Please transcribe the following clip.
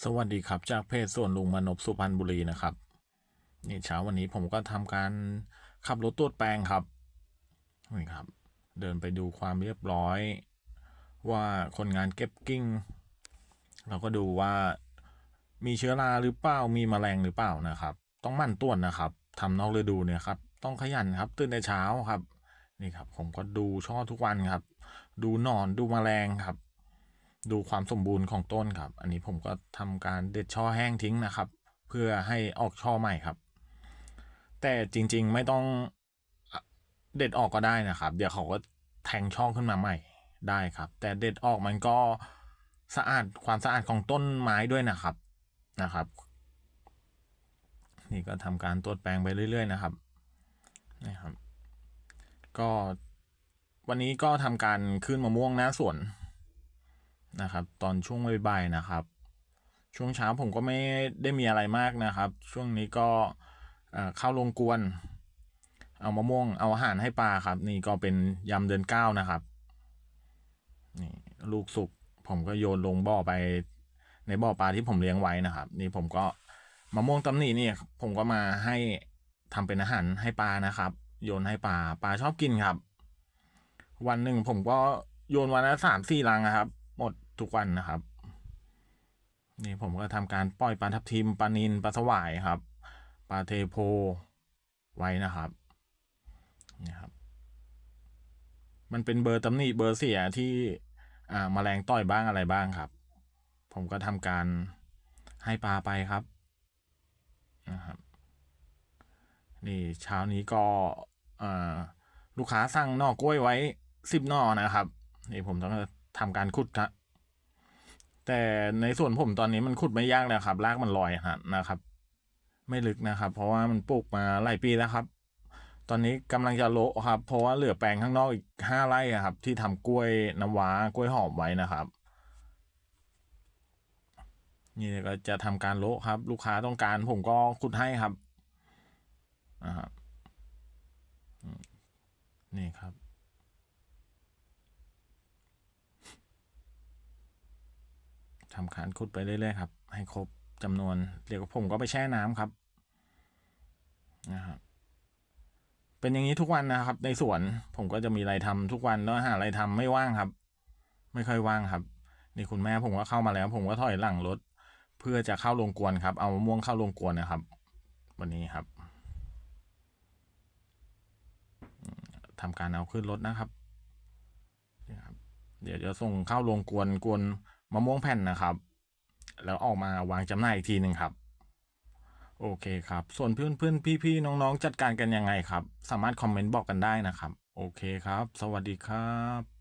สวัสดีครับ จากเพจส่วนลุงมนพสุพรรณบุรีนะครับนี่เช้าวันนี้ผมก็ทำการขับรถตรวจแปลงครับนี่ครับ เดินไปดูความเรียบร้อย ว่าคนงานเก็บกิ้งเราก็ดูว่ามีเชื้อราหรือเปล่ามีแมลงหรือเปล่านะครับ ต้องมั่นตรวจนะครับทำนอกฤดูเนี่ยครับ ต้องขยันครับ ตื่นแต่เช้าครับ นี่ครับ ผมก็ดูช่อทุกวันครับ ดูหนอนดูแมลงครับ ดูความสมบูรณ์ของต้นครับ อันนี้ผมก็ทำการเด็ดช่อแห้งทิ้งนะครับ เพื่อให้ออกช่อใหม่ครับ แต่จริงๆไม่ต้องเด็ดออกก็ได้นะครับ เดี๋ยวเขาก็แทงช่อขึ้นมาใหม่ได้ครับ แต่เด็ดออกมันก็สะอาดความสะอาดของต้นไม้ด้วยนะครับนะครับ นี่ก็ทำการตรวจแปลงไปเรื่อย ๆ นะครับนี่ครับ ก็วันนี้ก็ทำการขึ้นมะม่วงหน้าสวน นะครับ ตอนช่วงบ่ายๆนะครับ ช่วงเช้าผมก็ไม่ได้มีอะไรมากนะครับ ช่วงนี้ก็เข้าลงกวน เอามะม่วงเอาอาหารให้ปลาครับ นี่ก็เป็นยำเดือนเก้านะครับนี่ลูกสุกผมก็โยนลงบ่อไปในบ่อปลาที่ผมเลี้ยงไว้นะครับ นี่ผมก็มะม่วงตำหนินี่ผมก็มาให้ทำเป็นอาหารให้ปลานะครับ โยนให้ปลาปลาชอบกินครับ วันหนึ่งผมก็โยนวันละสามสี่ลังนะครับ ทุกวันนะครับ นี่ผมก็ทำการปล่อยปลาทับทิมปลานินปลาสวายครับปลาเทโพไว้นะครับนี่ครับ มันเป็นเบอร์ตำหนิเบอร์เสียที่อ่าแมลงต่อยบ้างอะไรบ้างครับ ผมก็ทำการให้ปลาไปครับนะครับ นี่เช้านี้ก็อ่าลูกค้าสั่งนอกล้วยไว้สิบน่อนะครับ นี่ผมต้องทำการขุดครับ แต่ในส่วนผมตอนนี้มันขุดไม่ยากแล้วครับรากมันลอยฮะนะครับ ไม่ลึกนะครับ เพราะว่ามันปลูกมาหลายปีแล้วครับ ตอนนี้กำลังจะโละครับ เพราะว่าเหลือแปลงข้างนอกอีกห้าไร่ครับ ที่ทำกล้วยน้ำว้ากล้วยหอมไว้นะครับ นี่ก็จะทำการโละครับ ลูกค้าต้องการผมก็ขุดให้ครับนะครับนี่ครับ ทำการขุดไปเรื่อยๆครับ ให้ครบจำนวนเดี๋ยวผมก็ไปแช่น้ำครับนะครับ เป็นอย่างนี้ทุกวันนะครับ ในสวนผมก็จะมีอะไรทำทุกวันแล้วหาอะไรทำไม่ว่างครับ ไม่ค่อยว่างครับ นี่คุณแม่ผมก็เข้ามาแล้ว ผมก็ถอยหลังรถเพื่อจะเข้าโรงกวนครับ เอามะม่วงเข้าโรงกวนนะครับ วันนี้ครับอืมทำการเอาขึ้นรถนะครับนี่ครับ เดี๋ยวจะส่งเข้าโรงกวนกวน มะม่วงแผ่นนะครับ แล้วออกมาวางจำหน่ายอีกทีหนึ่งครับ โอเคครับ ส่วนเพื่อนเพื่อนพี่พี่ๆน้องๆ จัดการกันยังไงครับ สามารถคอมเมนต์บอกกันได้นะครับ โอเคครับ สวัสดีครับ